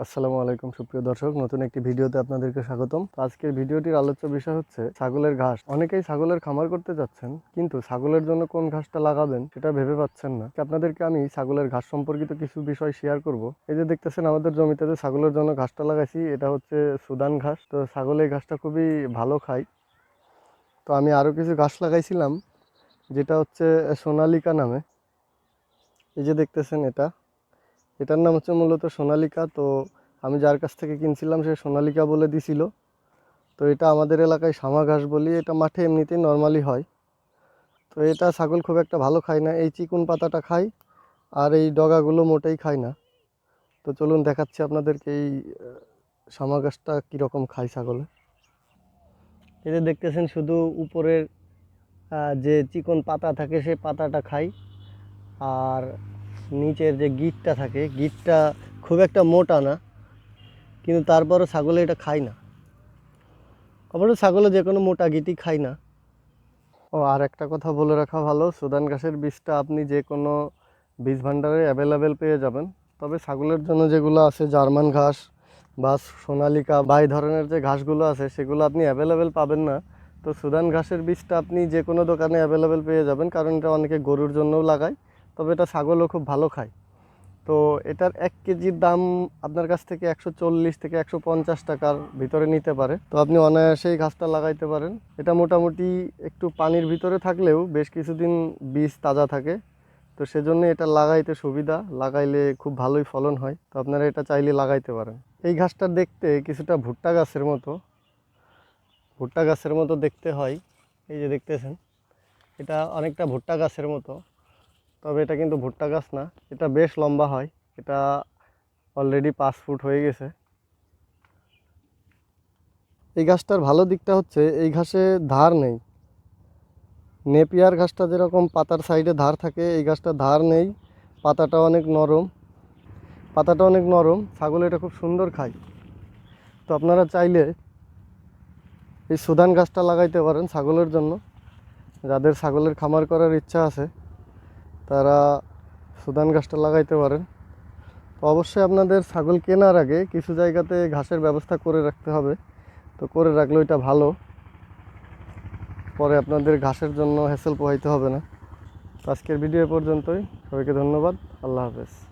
আসসালামু আলাইকুম, সুপ্রিয় দর্শক। নতুন একটি ভিডিওতে আপনাদেরকে স্বাগতম। আজকের ভিডিওটির আলোচ্য বিষয় হচ্ছে ছাগলের ঘাস। অনেকেই ছাগলের খামার করতে যাচ্ছেন, কিন্তু ছাগলের জন্য কোন ঘাসটা লাগাবেন সেটা ভেবে পাচ্ছেন না। আপনাদেরকে আমি ছাগলের ঘাস সম্পর্কিত কিছু বিষয় শেয়ার করব। এই যে দেখতেছেন, আমাদের জমিতে যে ছাগলের জন্য ঘাসটা লাগাইছি, এটা হচ্ছে সুদান ঘাস। তো ছাগল এই ঘাসটা খুবই ভালো খায়। তো আমি আরও কিছু ঘাস লাগাইছিলাম, যেটা হচ্ছে সোনালিকা নামে। এই যে দেখতেছেন এটা। এটার নাম হচ্ছে মূলত সোনালিকা। তো আমি যার কাছ থেকে কিনছিলাম সে সোনালিকা বলে দিছিল। তো এটা আমাদের এলাকায় শামা ঘাস বলি, এটা মাঠে এমনিতেই নর্মালি হয়। তো এটা ছাগল খুব একটা ভালো খায় না, এই চিকুন পাতাটা খায় আর এই ডগাগুলো মোটেই খায় না। তো চলুন দেখাচ্ছি আপনাদেরকে এই শামা ঘাসটা কীরকম খায় ছাগলে। যে দেখতেছেন শুধু উপরের যে চিকন পাতা থাকে সেই পাতাটা খাই আর নিচের যে গিটটা থাকে, গিটটা খুব একটা মোটা না, কিন্তু তারপরও ছাগলে এটা খায় না। অবশ্য ছাগলে যে কোনো মোটা গিটই খায় না। ও, আর একটা কথা বলে রাখা ভালো, সুদান ঘাসের বীজটা আপনি যে কোনো বীজ ভাণ্ডারে অ্যাভেলেবেল পেয়ে যাবেন। তবে ছাগলের জন্য যেগুলো আছে, জার্মান ঘাস বা সোনালিকা বা এই ধরনের যে ঘাসগুলো আছে, সেগুলো আপনি অ্যাভেলেবেল পাবেন না। তো সুদান ঘাসের বীজটা আপনি যে কোনো দোকানে অ্যাভেলেবেল পেয়ে যাবেন, কারণ এটা অনেকে গরুর জন্যও লাগায়। তবে এটা ছাগলও খুব ভালো খায়। তো এটার এক কেজির দাম আপনার কাছ থেকে একশো চল্লিশ থেকে একশো পঞ্চাশ টাকার ভিতরে নিতে পারে। তো আপনি অনায়াসেই ঘাসটা লাগাইতে পারেন। এটা মোটামুটি একটু পানির ভিতরে থাকলেও বেশ কিছুদিন বীজ তাজা থাকে। তো সেজন্য এটা লাগাইতে সুবিধা, লাগাইলে খুব ভালোই ফলন হয়। তো আপনারা এটা চাইলে লাগাইতে পারেন। এই ঘাসটা দেখতে কিছুটা ভুট্টা গাছের মতো। ভুট্টা গাছের মতো দেখতে হয়। এই যে দেখতেছেন, এটা অনেকটা ভুট্টা গাছের মতো। তবে এটা কিন্তু ভুট্টা গাছ না, এটা বেশ লম্বা হয়, এটা অলরেডি পাঁচ ফুট হয়ে গেছে। এই গাছটার ভালো দিকটা হচ্ছে, এই ঘাসে ধার নেই। নেপিয়ার ঘাসটা যেরকম পাতার সাইডে ধার থাকে, এই গাছটা ধার নেই, পাতাটা অনেক নরম। পাতাটা অনেক নরম, ছাগল এটা খুব সুন্দর খায়। তো আপনারা চাইলে এই সুদান গাছটা লাগাইতে পারেন ছাগলের জন্য, যাদের ছাগলের খামার করার ইচ্ছা আছে। তারা সুদান গাছটা লাগাইতে পারেন। তো অবশ্যই আপনাদের ছাগল কেনার আগে কিছু জায়গাতে ঘাসের ব্যবস্থা করে রাখতে হবে। তো করে রাখলে ওইটা ভালো। পরে আপনাদের ঘাসের জন্য হ্যাসেল পোহাইতে হবে না। আজকের ভিডিও পর্যন্তই। সবাইকে ধন্যবাদ। আল্লাহ হাফেজ।